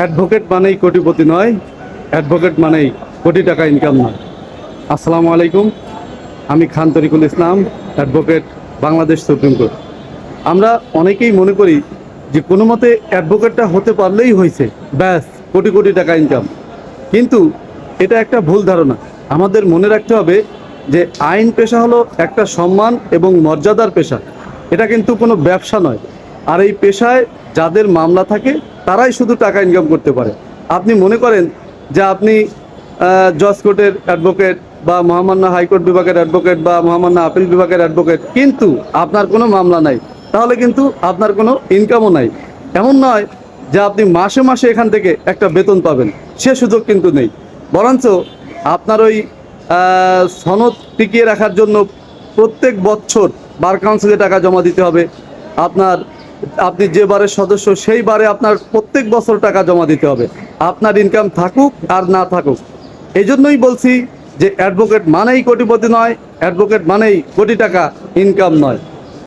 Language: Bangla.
অ্যাডভোকেট মানেই কোটিপতি নয়, অ্যাডভোকেট মানেই কোটি টাকা ইনকাম নয়। আসসালামু আলাইকুম, আমি Khan Tarikul Islam, advocate Bangladesh supreme court. আমরা অনেকেই মনে করি যে কোনো মতে অ্যাডভোকেটটা হতে পারলেই হয়েছে, ব্যাস, কোটি কোটি টাকা ইনকাম কিন্তু এটা একটা ভুল ধারণা। আমাদের মনে রাখতে হবে যে আইন পেশা হলো একটা সম্মান এবং মর্যাদার পেশা। এটা কিন্তু কোনো ব্যবসা নয়। আর এই পেশায় যাদের মামলা থাকে তারাই শুধু টাকা ইনকাম করতে পারে। আপনি মনে করেন যে আপনি জজ কোর্টের অ্যাডভোকেট বা মহামান্য হাইকোর্ট বিভাগের অ্যাডভোকেট বা মহামান্য আপিল বিভাগের অ্যাডভোকেট কিন্তু আপনার কোনো মামলা নাই, তাহলে কিন্তু আপনার কোনো ইনকামও নাই। এমন নয় যে আপনি মাসে মাসে এখান থেকে একটা বেতন পাবেন, সে সুযোগ কিন্তু নেই। বরঞ্চ আপনার ওই সনদ টিকিয়ে রাখার জন্য প্রত্যেক বছর বার কাউন্সিলে টাকা জমা দিতে হবে। আপনার আপনি যে বারের সদস্য, সেই বারে আপনার প্রত্যেক বছর টাকা জমা দিতে হবে। আপনার ইনকাম থাকুক আর না থাকুক। এই জন্যই বলছি যে অ্যাডভোকেট মানেই কোটিপতি নয়, অ্যাডভোকেট মানেই কোটি টাকা ইনকাম নয়।